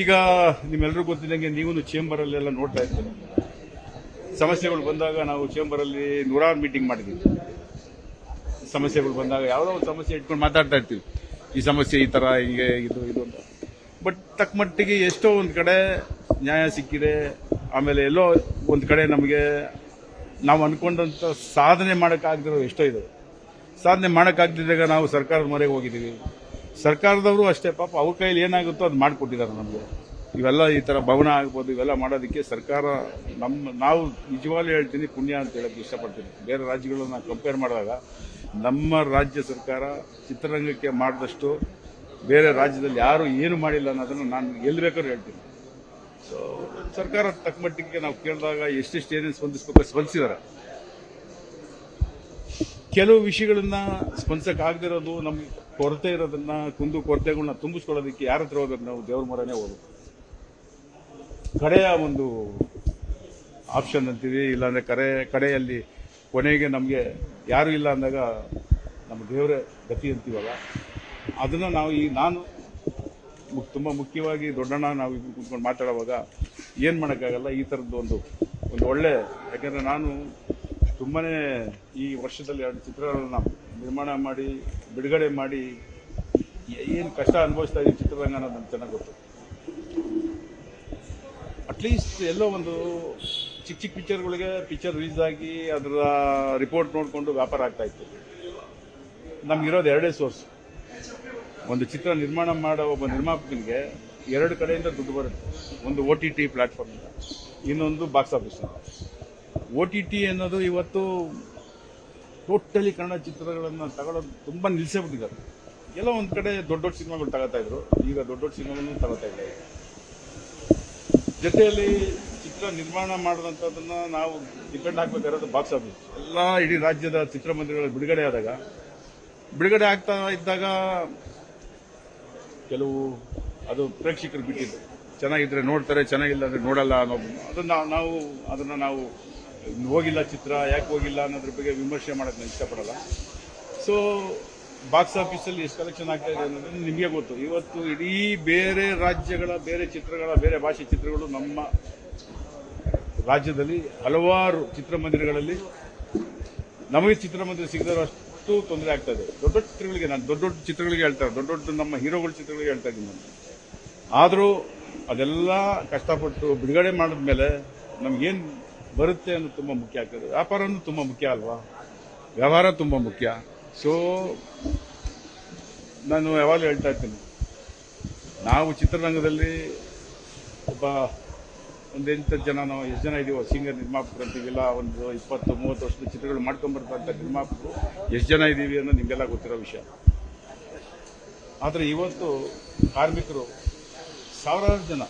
ಈಗ ನಿಮ್ಮೆಲ್ಲರಿಗೂ ಗೊತ್ತಿದ್ದಂಗೆ ನೀವು ಚೇಂಬರಲ್ಲೆಲ್ಲ ನೋಡ್ತಾ ಇರ್ತೀವಿ ಸಮಸ್ಯೆಗಳು ಬಂದಾಗ ನಾವು ಚೇಂಬರಲ್ಲಿ ನೂರಾರು ಮೀಟಿಂಗ್ ಮಾಡಿದ್ದೀವಿ. ಸಮಸ್ಯೆಗಳು ಬಂದಾಗ ಯಾವುದೋ ಒಂದು ಸಮಸ್ಯೆ ಇಟ್ಕೊಂಡು ಮಾತಾಡ್ತಾ ಇರ್ತೀವಿ. ಈ ಸಮಸ್ಯೆ ಈ ಥರ ಹೀಗೆ, ಇದು ಇದು ಅಂತ. ಬಟ್ ತಕ್ಕ ಮಟ್ಟಿಗೆ ಎಷ್ಟೋ ಒಂದು ಕಡೆ ನ್ಯಾಯ ಸಿಕ್ಕಿದೆ. ಆಮೇಲೆ ಎಲ್ಲೋ ಒಂದು ಕಡೆ ನಮಗೆ ನಾವು ಅಂದ್ಕೊಂಡಂಥ ಸಾಧನೆ ಮಾಡೋಕ್ಕಾಗದಿರೋ ಎಷ್ಟೋ ಇದೆ. ಸಾಧನೆ ಮಾಡೋಕ್ಕಾಗ್ದಿದ್ದಾಗ ನಾವು ಸರ್ಕಾರದ ಮೊರೆಗೆ ಹೋಗಿದ್ದೀವಿ. ಸರ್ಕಾರದವರು ಅಷ್ಟೇ, ಪಾಪ ಅವ್ರ ಕೈಯಲ್ಲಿ ಏನಾಗುತ್ತೋ ಅದು ಮಾಡಿಕೊಟ್ಟಿದ್ದಾರೆ ನಮಗೆ. ಇವೆಲ್ಲ ಈ ಥರ ಭವನ ಆಗ್ಬೋದು, ಇವೆಲ್ಲ ಮಾಡೋದಕ್ಕೆ ಸರ್ಕಾರ ನಮ್ಮ ನಾವು ನಿಜವಾಗ್ಲೂ ಹೇಳ್ತೀನಿ ಪುಣ್ಯ ಅಂತ ಹೇಳೋಕ್ಕೆ ಇಷ್ಟಪಡ್ತೀನಿ. ಬೇರೆ ರಾಜ್ಯಗಳನ್ನ ಕಂಪೇರ್ ಮಾಡಿದಾಗ ನಮ್ಮ ರಾಜ್ಯ ಸರ್ಕಾರ ಚಿತ್ರರಂಗಕ್ಕೆ ಮಾಡಿದಷ್ಟು ಬೇರೆ ರಾಜ್ಯದಲ್ಲಿ ಯಾರು ಏನು ಮಾಡಿಲ್ಲ ಅನ್ನೋದನ್ನು ನಾನು ಎಲ್ಲಿ ಬೇಕಾದ್ರೂ ಹೇಳ್ತೀನಿ. ಸೊ ಸರ್ಕಾರ ತಕ್ಕ ಮಟ್ಟಿಗೆ ನಾವು ಕೇಳಿದಾಗ ಎಷ್ಟೆಷ್ಟು ಏನೇನು ಸ್ಪಂದಿಸ್ಬೇಕು ಸ್ಪಂದಿಸಿದ್ದಾರೆ ಕೆಲವು ವಿಷಯಗಳನ್ನ ಸ್ಪಂದಿಸಕ್ಕಾಗದಿರೋದು ನಮ್ಗೆ ಕೊರತೆ ಇರೋದನ್ನ ಕುಂದು ಕೊರತೆಗಳನ್ನ ತುಂಬಿಸ್ಕೊಳ್ಳೋದಕ್ಕೆ ಯಾರ ಹತ್ರ ಹೋದ್ರೆ ನಾವು? ದೇವ್ರ ಮರನೇ ಹೋಗ್ಬೇಕು. ಕಡೆಯ ಒಂದು ಆಪ್ಷನ್ ಅಂತೀವಿ, ಇಲ್ಲಾಂದರೆ ಕರೆ, ಕಡೆಯಲ್ಲಿ ಕೊನೆಗೆ ನಮಗೆ ಯಾರು ಇಲ್ಲ ಅಂದಾಗ ನಮ್ಮ ದೇವರೇ ಗತಿ ಅಂತೀವಲ್ಲ, ಅದನ್ನ ನಾವು ಈ ನಾನು ತುಂಬ ಮುಖ್ಯವಾಗಿ ದೊಡ್ಡಣ್ಣ ನಾವು ಕುತ್ಕೊಂಡು ಮಾತಾಡುವಾಗ ಏನು ಮಾಡೋಕ್ಕಾಗಲ್ಲ? ಈ ಥರದ್ದು ಒಂದು ಒಂದು ಒಳ್ಳೆ, ಯಾಕಂದ್ರೆ ನಾನು ತುಂಬಾ ಈ ವರ್ಷದಲ್ಲಿ ಎರಡು ಚಿತ್ರಗಳನ್ನ ನಿರ್ಮಾಣ ಮಾಡಿ, ಬಿಡುಗಡೆ ಮಾಡಿ, ಏನು ಕಷ್ಟ ಅನುಭವಿಸ್ತಾ ಇದ್ದೀವಿ ಚಿತ್ರರಂಗ ಅನ್ನೋದು ನಮ್ಗೆ ಚೆನ್ನಾಗಿ ಗೊತ್ತು ಅಟ್ಲೀಸ್ಟ್ ಎಲ್ಲೋ ಒಂದು ಚಿಕ್ಕ ಚಿಕ್ಕ ಪಿಕ್ಚರ್ಗಳಿಗೆ ಪಿಕ್ಚರ್ ರಿಲೀಸ್ ಆಗಿ ಅದರ ರಿಪೋರ್ಟ್ ನೋಡಿಕೊಂಡು ವ್ಯಾಪಾರ ಆಗ್ತಾ ಇತ್ತು. ನಮಗಿರೋದು ಎರಡೇ ಸೋರ್ಸ್ ಒಂದು ಚಿತ್ರ ನಿರ್ಮಾಣ ಮಾಡೋ ಒಬ್ಬ ನಿರ್ಮಾಪಕನಿಗೆ ಎರಡು ಕಡೆಯಿಂದ ದುಡ್ಡು ಬರುತ್ತೆ. ಒಂದು ಒ ಟಿ ಟಿ ಪ್ಲಾಟ್ಫಾರ್ಮಿಂದ ಇನ್ನೊಂದು box office O T T ಅನ್ನೋದು ಇವತ್ತು ಟೋಟಲಿ ಕನ್ನಡ ಚಿತ್ರಗಳನ್ನು ತಗೊಳ್ಳೋದು ತುಂಬ ನಿಲ್ಲಿಸೇ ಬಿಟ್ಟಿದ್ದಾರೆ ಎಲ್ಲ ಒಂದು ಕಡೆ ದೊಡ್ಡ ದೊಡ್ಡ ಸಿನಿಮಾಗಳು ತಗೋತಾ ಇದ್ರು. ಈಗ ದೊಡ್ಡ ದೊಡ್ಡ ಸಿನಿಮಾಗಳನ್ನು ತಗೋತಾ ಇಲ್ಲ ಜೊತೆಯಲ್ಲಿ ಚಿತ್ರ ನಿರ್ಮಾಣ ಮಾಡಿದಂಥದ್ದನ್ನು ನಾವು ಡಿಪೆಂಡ್ ಹಾಕ್ಬೇಕಾಗಿರೋದು ಬಾಕ್ಸ್ ಆಫೀಸ್ ಎಲ್ಲ ಇಡೀ ರಾಜ್ಯದ ಚಿತ್ರಮಂದಿರಗಳು ಬಿಡುಗಡೆ ಆದಾಗ, ಬಿಡುಗಡೆ ಆಗ್ತಾ ಇದ್ದಾಗ ಕೆಲವು ಅದು ಪ್ರೇಕ್ಷಕರು ಬಿಟ್ಟಿದ್ದು ಚೆನ್ನಾಗಿದ್ರೆ ನೋಡ್ತಾರೆ, ಚೆನ್ನಾಗಿಲ್ಲ ಅಂದ್ರೆ ನೋಡಲ್ಲ ಅನ್ನೋ ಅದನ್ನು ನಾವು ಅದನ್ನ ನಾವು ಹೋಗಿಲ್ಲ ಚಿತ್ರ, ಯಾಕೆ ಹೋಗಿಲ್ಲ ಅನ್ನೋದ್ರ ಬಗ್ಗೆ ವಿಮರ್ಶೆ ಮಾಡೋದು ನಾನು ಇಷ್ಟಪಡಲ್ಲ ಸೊ ಬಾಕ್ಸ್ ಆಫೀಸಲ್ಲಿ ಎಷ್ಟು ಕಲೆಕ್ಷನ್ ಆಗ್ತಾ ಇದೆ ಅನ್ನೋದು ನಿಮಗೆ ಗೊತ್ತು. ಇವತ್ತು ಇಡೀ ಬೇರೆ ರಾಜ್ಯಗಳ, ಬೇರೆ ಚಿತ್ರಗಳ, ಬೇರೆ ಭಾಷೆ ಚಿತ್ರಗಳು ನಮ್ಮ ರಾಜ್ಯದಲ್ಲಿ ಹಲವಾರು ಚಿತ್ರಮಂದಿರಗಳಲ್ಲಿ ನಮಗೆ ಚಿತ್ರಮಂದಿರ ಸಿಗದಷ್ಟು ತೊಂದರೆ ಆಗ್ತಾ ಇದೆ. ದೊಡ್ಡ ದೊಡ್ಡ ಚಿತ್ರಗಳಿಗೆ ನಾನು ದೊಡ್ಡ ದೊಡ್ಡ ಚಿತ್ರಗಳಿಗೆ ಹೇಳ್ತಾರೆ ದೊಡ್ಡ ದೊಡ್ಡ ನಮ್ಮ ಹೀರೋಗಳ ಚಿತ್ರಗಳಿಗೆ ಹೇಳ್ತಾ ಇದ್ದೀನಿ ನಾನು. ಆದರೂ ಅದೆಲ್ಲ ಕಷ್ಟಪಟ್ಟು ಬಿಡುಗಡೆ ಮಾಡಿದ್ಮೇಲೆ ನಮ್ಗೇನು ಬರುತ್ತೆ ಅನ್ನೋದು ತುಂಬ ಮುಖ್ಯ. ಆಗ್ತದೆ ವ್ಯಾಪಾರವೂ ತುಂಬ ಮುಖ್ಯ ಅಲ್ವಾ? ವ್ಯವಹಾರ ತುಂಬ ಮುಖ್ಯ. ಸೊ ನಾನು ಯಾವಾಗಲೂ ಹೇಳ್ತಾ ಇರ್ತೀನಿ. ನಾವು ಚಿತ್ರರಂಗದಲ್ಲಿ ಒಬ್ಬ ಒಂದು ಎಂಟು ಜನ, ನಾವು ಎಷ್ಟು ಜನ ಇದೀವೋ ಸಿಂಗರ್ ನಿರ್ಮಾಪಕರು ಅಂತೀವಿಲ್ಲ ಒಂದು ಇಪ್ಪತ್ತು, ಮೂವತ್ತು ವರ್ಷದ ಚಿತ್ರಗಳು ಮಾಡ್ಕೊಂಬರ್ತಕ್ಕಂಥ ನಿರ್ಮಾಪಕರು ಎಷ್ಟು ಜನ ಇದ್ದೀವಿ ಅನ್ನೋ ನಿಮಗೆಲ್ಲ ಗೊತ್ತಿರೋ ವಿಷಯ. ಆದರೆ ಇವತ್ತು ಕಾರ್ಮಿಕರು ಸಾವಿರಾರು ಜನ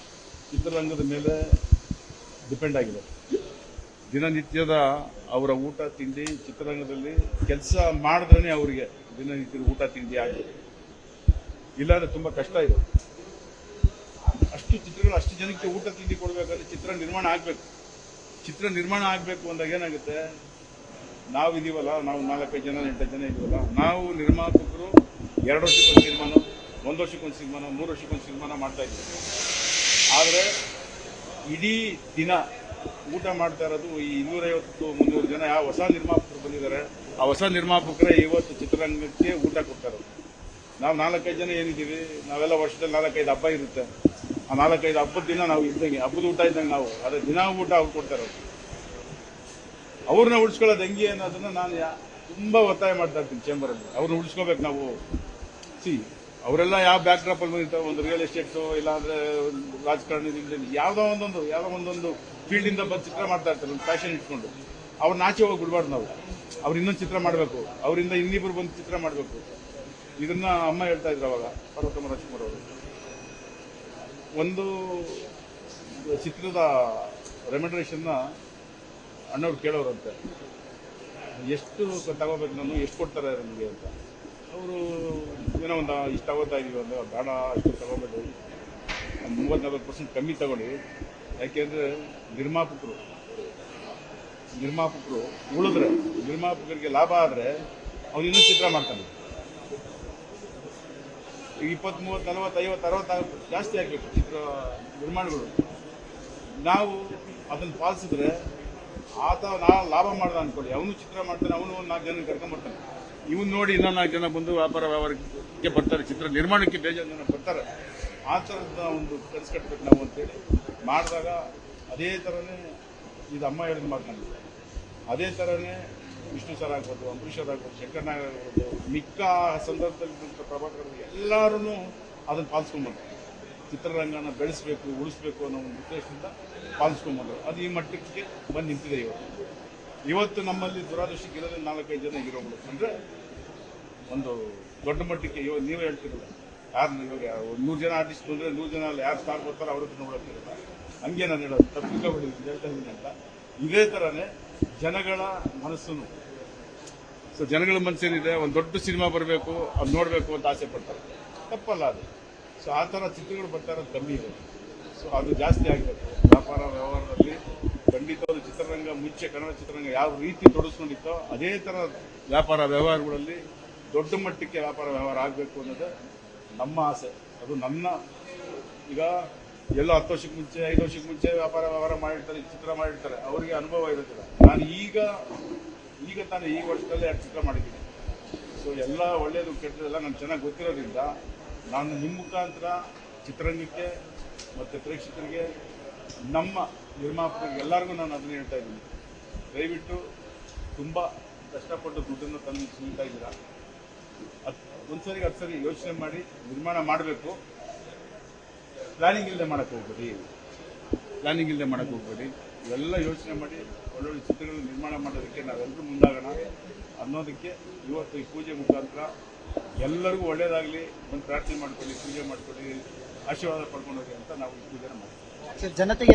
ಚಿತ್ರರಂಗದ ಮೇಲೆ ಡಿಪೆಂಡ್ ಆಗಿದೆ ದಿನನಿತ್ಯದ ಅವರ ಊಟ, ತಿಂಡಿ, ಚಿತ್ರರಂಗದಲ್ಲಿ ಕೆಲಸ ಮಾಡಿದ್ರೇ ಅವರಿಗೆ ದಿನನಿತ್ಯದ ಊಟ, ತಿಂಡಿ ಆಗಿದೆ ಇಲ್ಲಾಂದ್ರೆ ತುಂಬ ಕಷ್ಟ ಇದೆ. ಅಷ್ಟು ಚಿತ್ರಗಳು, ಅಷ್ಟು ಜನಕ್ಕೆ ಊಟ, ತಿಂಡಿ ಕೊಡಬೇಕಾದ್ರೆ ಚಿತ್ರ ನಿರ್ಮಾಣ ಆಗಬೇಕು. ಚಿತ್ರ ನಿರ್ಮಾಣ ಆಗಬೇಕು ಅಂದಾಗ ಏನಾಗುತ್ತೆ? ನಾವು ಇದೀವಲ್ಲ, ನಾವು ನಾಲ್ಕೈದು ಜನ, ಎಂಟು ಜನ ಇದೀವಲ್ಲ, ನಾವು ನಿರ್ಮಾಪಕರು ಎರಡು ವರ್ಷಕ್ಕೊಂದು ಸಿನಿಮಾನು ಒಂದು ವರ್ಷಕ್ಕೊಂದು ಸಿನಿಮಾನ ಮೂರು ವರ್ಷಕ್ಕೊಂದು ಸಿನಿಮಾನ ಮಾಡ್ತಾ ಇದ್ದೀವಿ. ಆದರೆ ಇಡೀ ದಿನ ಊಟ ಮಾಡ್ತಾ ಇರೋದು ಈ ಇನ್ನೂರೈವತ್ತು ಮುನ್ನೂರು ಜನ ಯಾವ ಹೊಸ ನಿರ್ಮಾಪಕರು ಬಂದಿದ್ದಾರೆ. ಆ ಹೊಸ ನಿರ್ಮಾಪಕರೇ ಇವತ್ತು ಚಿತ್ರರಂಗಕ್ಕೆ ಊಟ ಕೊಡ್ತಾರೆ ನಾವು ನಾಲ್ಕೈದು ಜನ ಏನಿದ್ದೀವಿ, ನಾವೆಲ್ಲ ವರ್ಷದಲ್ಲಿ ನಾಲ್ಕೈದು ಹಬ್ಬ ಇರುತ್ತೆ. ಆ ನಾಲ್ಕೈದು ಹಬ್ಬದ ದಿನ ನಾವು ಇದ್ದಂಗೆ, ಹಬ್ಬದ ಊಟ ಇದ್ದಂಗೆ ನಾವು. ಅದೇ ದಿನ ಊಟ ಅವ್ರು ಕೊಡ್ತಾರೆ ಅವ್ರನ್ನ ಉಳಿಸ್ಕೊಳ್ಳೋದು ಹೆಂಗೆ ಅನ್ನೋದನ್ನ ನಾನು ತುಂಬ ಒತ್ತಾಯ ಮಾಡ್ತಾ ಇರ್ತೀನಿ ಚೇಂಬರಲ್ಲಿ. ಅವ್ರನ್ನ ಉಳಿಸ್ಕೋಬೇಕು ನಾವು. ಸಿ, ಅವರೆಲ್ಲ ಯಾವ ಬ್ಯಾಕ್ ಡ್ರಾಪ್ ಅಲ್ಲಿ ಬಂದಿರ್ತಾರೆ? ಒಂದು ರಿಯಲ್ ಎಸ್ಟೇಟು ಇಲ್ಲಾಂದ್ರೆ ರಾಜಕಾರಣಿ ರಾಜಕಾರಣದಿಂದ ಯಾವುದೋ ಒಂದೊಂದು ಯಾವುದೋ ಒಂದೊಂದು ಫೀಲ್ಡಿಂದ ಬಂದು ಚಿತ್ರ ಮಾಡ್ತಾ ಇರ್ತಾರೆ, ಒಂದು ಫ್ಯಾಷನ್ ಇಟ್ಕೊಂಡು. ಅವ್ರನ್ನ ಆಚೆ ಹೋಗಿ ಬಿಡಬಾರ್ದು ನಾವು. ಅವ್ರು ಇನ್ನೊಂದು ಚಿತ್ರ ಮಾಡಬೇಕು. ಅವರಿಂದ ಇನ್ನಿಬ್ಬರು ಬಂದು ಚಿತ್ರ ಮಾಡಬೇಕು. ಇದನ್ನ ಅಮ್ಮ ಹೇಳ್ತಾ ಇದ್ರು ಅವಾಗ, ಪಾರ್ವತಮ್ಮ ರಾಜ್ಕುಮಾರ್ ಅವರು. ಒಂದು ಚಿತ್ರದ ರೆಮ್ಯುನರೇಷನ್ನ ಅಣ್ಣವ್ರು ಕೇಳೋರಂತೆ. ಎಷ್ಟು ತಗೋಬೇಕು ನಾನು, ಎಷ್ಟು ಕೊಡ್ತಾರೆ ನಮಗೆ ಅಂತ. ಅವರು, ಏನೋ ಒಂದು, ಇಷ್ಟ ತಗೋತಾ ಇದೀವಿ ಅಂದ್ರೆ, ಬೇಡ, ಅಷ್ಟು ತಗೋಬೇಕು ಒಂದು ನಲ್ವತ್ತು ಪರ್ಸೆಂಟ್ ಕಮ್ಮಿ ತಗೊಳ್ಳಿ. ಯಾಕೆಂದರೆ ನಿರ್ಮಾಪಕರು ನಿರ್ಮಾಪಕರು ಉಳಿದ್ರೆ, ನಿರ್ಮಾಪಕರಿಗೆ ಲಾಭ ಆದರೆ ಅವ್ನು ಇನ್ನೂ ಚಿತ್ರ ಮಾಡ್ತಾನೆ ಈಗ ಇಪ್ಪತ್ತ್ ಮೂವತ್ತು ನಲವತ್ತು ಐವತ್ತು ಅರವತ್ತು ಜಾಸ್ತಿ ಆಗಬೇಕು ಚಿತ್ರ ನಿರ್ಮಾಣಗಳು. ನಾವು ಅದನ್ನು ಪಾಲಿಸಿದ್ರೆ ಆತ ನಾ ಲಾಭ ಮಾಡ್ದ ಅನ್ಕೊಳ್ಳಿ. ಅವನು ಚಿತ್ರ ಮಾಡ್ತಾನೆ, ಅವನು ಒಂದು ನಾಲ್ಕು ಜನ ಕರ್ಕೊಂಬರ್ತಾನೆ ಇವನ್ ನೋಡಿ ಇನ್ನೊಂದು ನಾಲ್ಕು ಜನ ಬಂದು ವ್ಯಾಪಾರ ವ್ಯವಹಾರಕ್ಕೆ ಬರ್ತಾರೆ, ಚಿತ್ರ ನಿರ್ಮಾಣಕ್ಕೆ ಬೇಜಾರು ಜನ ಬರ್ತಾರೆ. ಆ ಥರದ ಒಂದು ಕಟ್ಬೇಕು ನಾವು ಅಂತೇಳಿ ಮಾಡಿದಾಗ ಅದೇ ಥರನೇ ಇದು ಅಮ್ಮ ಹೇಳಿದ ಮಾಡ್ಕೊಂಡು ಅದೇ ಥರನೇ ವಿಷ್ಣು ಸರ್ ಆಗ್ಬೋದು, ಅಂಬರೀಷ್ ಸರ್ ಆಗ್ಬೋದು ಶಂಕರ್ನಾಗ್ ಆಗ್ಬೋದು, ಮಿಕ್ಕ ಸಂದರ್ಭದಲ್ಲಿ ಪ್ರಭಾಕರ್ ಎಲ್ಲರೂ ಅದನ್ನು ಪಾಲಿಸ್ಕೊಂಡ್ಬಂದ್ರು ಚಿತ್ರರಂಗನ ಬೆಳೆಸಬೇಕು, ಉಳಿಸ್ಬೇಕು ಅನ್ನೋ ಒಂದು ಉದ್ದೇಶದಿಂದ ಪಾಲಿಸ್ಕೊಂಡ್ಬಂದರು ಅದು ಈ ಮಟ್ಟಕ್ಕೆ ಬಂದು ನಿಂತಿದೆ ಇವತ್ತು. ಇವತ್ತು ನಮ್ಮಲ್ಲಿ ದುರಾದೃಷ್ಟಕ್ಕೆ ಇರೋದೇ ನಾಲ್ಕೈದು ಜನ ಹೀರೋಗಳು. ಅಂದರೆ ಒಂದು ದೊಡ್ಡ ಮಟ್ಟಕ್ಕೆ ಇವತ್ತು ನೀವೇ ಹೇಳ್ತಿರಲ್ಲ ಯಾರು ಒಂದು ನೂರು ಜನ ಆರ್ಟಿಸ್ಟ್ ಬಂದರೆ ನೂರು ಜನ ಅಲ್ಲಿ ಯಾರು ಸ್ಟಾರ್ ಬರ್ತಾರೋ ಅವ್ರ ಹತ್ರ ನೋಡೋಕ್ಕಿರಲ್ಲ ಹಂಗೆ ನಾನು ಹೇಳೋದು. ತಪ್ಪಿಸ್ಕೊಬಿಟ್ಟಿದ್ದೀನಿ ಹೇಳ್ತಾ ಇದ್ದೀನಿ ಅಂತ. ಇದೇ ಥರನೇ ಜನಗಳ ಮನಸ್ಸು ಸೊ ಜನಗಳ ಮನಸ್ಸೇನಿದೆ, ಒಂದು ದೊಡ್ಡ ಸಿನಿಮಾ ಬರಬೇಕು ಅದು ನೋಡಬೇಕು ಅಂತ ಆಸೆ ಪಡ್ತಾರೆ. ತಪ್ಪಲ್ಲ ಅದು. ಸೊ ಆ ಥರ ಚಿತ್ರಗಳು ಬರ್ತಾ ಕಮ್ಮಿ ಇದೆ. ಸೊ ಅದು ಜಾಸ್ತಿ ಆಗಬೇಕು. ವ್ಯಾಪಾರ, ವ್ಯವಹಾರದಲ್ಲಿ ಖಂಡಿತವಾದ ಚಿತ್ರರಂಗ ಮುಂಚೆ ಕನ್ನಡ ಚಿತ್ರರಂಗ ಯಾವ ರೀತಿ ತೊಡಸ್ಕೊಂಡಿತ್ತೋ ಅದೇ ಥರ ವ್ಯಾಪಾರ, ವ್ಯವಹಾರಗಳಲ್ಲಿ ದೊಡ್ಡ ಮಟ್ಟಕ್ಕೆ ವ್ಯಾಪಾರ, ವ್ಯವಹಾರ ಆಗಬೇಕು ಅನ್ನೋದು ನಮ್ಮ ಆಸೆ. ಅದು ನನ್ನ, ಈಗ ಎಲ್ಲ ಹತ್ತು ವರ್ಷಕ್ಕೆ ಮುಂಚೆ, ಐದು ವರ್ಷಕ್ಕೆ ಮುಂಚೆ ವ್ಯಾಪಾರ, ವ್ಯವಹಾರ ಮಾಡಿರ್ತಾರೆ, ಚಿತ್ರ ಮಾಡಿರ್ತಾರೆ. ಅವರಿಗೆ ಅನುಭವ ಇರೋದಿಲ್ಲ. ನಾನು ಈಗ ಈಗ ತಾನೇ ಈ ವರ್ಷದಲ್ಲೇ ಎರಡು ಚಿತ್ರ ಮಾಡಿದ್ದೀನಿ. ಸೊ ಎಲ್ಲ ಒಳ್ಳೆಯದು ಕೆಟ್ಟದೆಲ್ಲ ನಾನು ಚೆನ್ನಾಗಿ ಗೊತ್ತಿರೋದ್ರಿಂದ ನಾನು ನಿಮ್ಮ ಮುಖಾಂತರ ಚಿತ್ರರಂಗಕ್ಕೆ ಮತ್ತು ಪ್ರೇಕ್ಷಕರಿಗೆ, ನಮ್ಮ ನಿರ್ಮಾಪಕರಿಗೆ ಎಲ್ಲರಿಗೂ ನಾನು ಅದನ್ನು ಹೇಳ್ತಾ ಇದ್ದೀನಿ. ದಯವಿಟ್ಟು ತುಂಬ ಕಷ್ಟಪಟ್ಟು ದುಡ್ಡನ್ನು ತಂದು ಸಿಗ್ತಾ ಇದ್ದೀರಾ? ಹತ್ ಒಂದ್ಸರಿಗೆ ಹತ್ತು ಸರಿ ಯೋಚನೆ ಮಾಡಿ ನಿರ್ಮಾಣ ಮಾಡಬೇಕು. ಪ್ಲಾನಿಂಗ್ ಇಲ್ಲದೆ ಮಾಡಕ್ಕೆ ಹೋಗ್ಬೇಡಿ. ಪ್ಲಾನಿಂಗ್ ಇಲ್ಲದೆ ಮಾಡಕ್ಕೆ ಹೋಗ್ಬೇಡಿ. ಇವೆಲ್ಲ ಯೋಚನೆ ಮಾಡಿ ಒಳ್ಳೊಳ್ಳೆ ಚಿತ್ರಗಳು ನಿರ್ಮಾಣ ಮಾಡೋದಕ್ಕೆ ನಾವೆಲ್ಲರೂ ಮುಂದಾಗೋಣ. ಅನ್ನೋದಕ್ಕೆ ಇವತ್ತು ಈ ಪೂಜೆ ಮುಖಾಂತರ ಎಲ್ಲರಿಗೂ ಒಳ್ಳೇದಾಗಲಿ. ಒಂದು ಪ್ರಾರ್ಥನೆ ಮಾಡ್ಕೊಳ್ಳಿ, ಪೂಜೆ ಮಾಡ್ಕೊಳ್ಳಿ, ಆಶೀರ್ವಾದ ಪಡ್ಕೊಂಡೋಗಿ ಅಂತ ನಾವು ಈ ಪೂಜೆ ಮಾಡ್ತೀವಿ. ಜನತೆಗೆ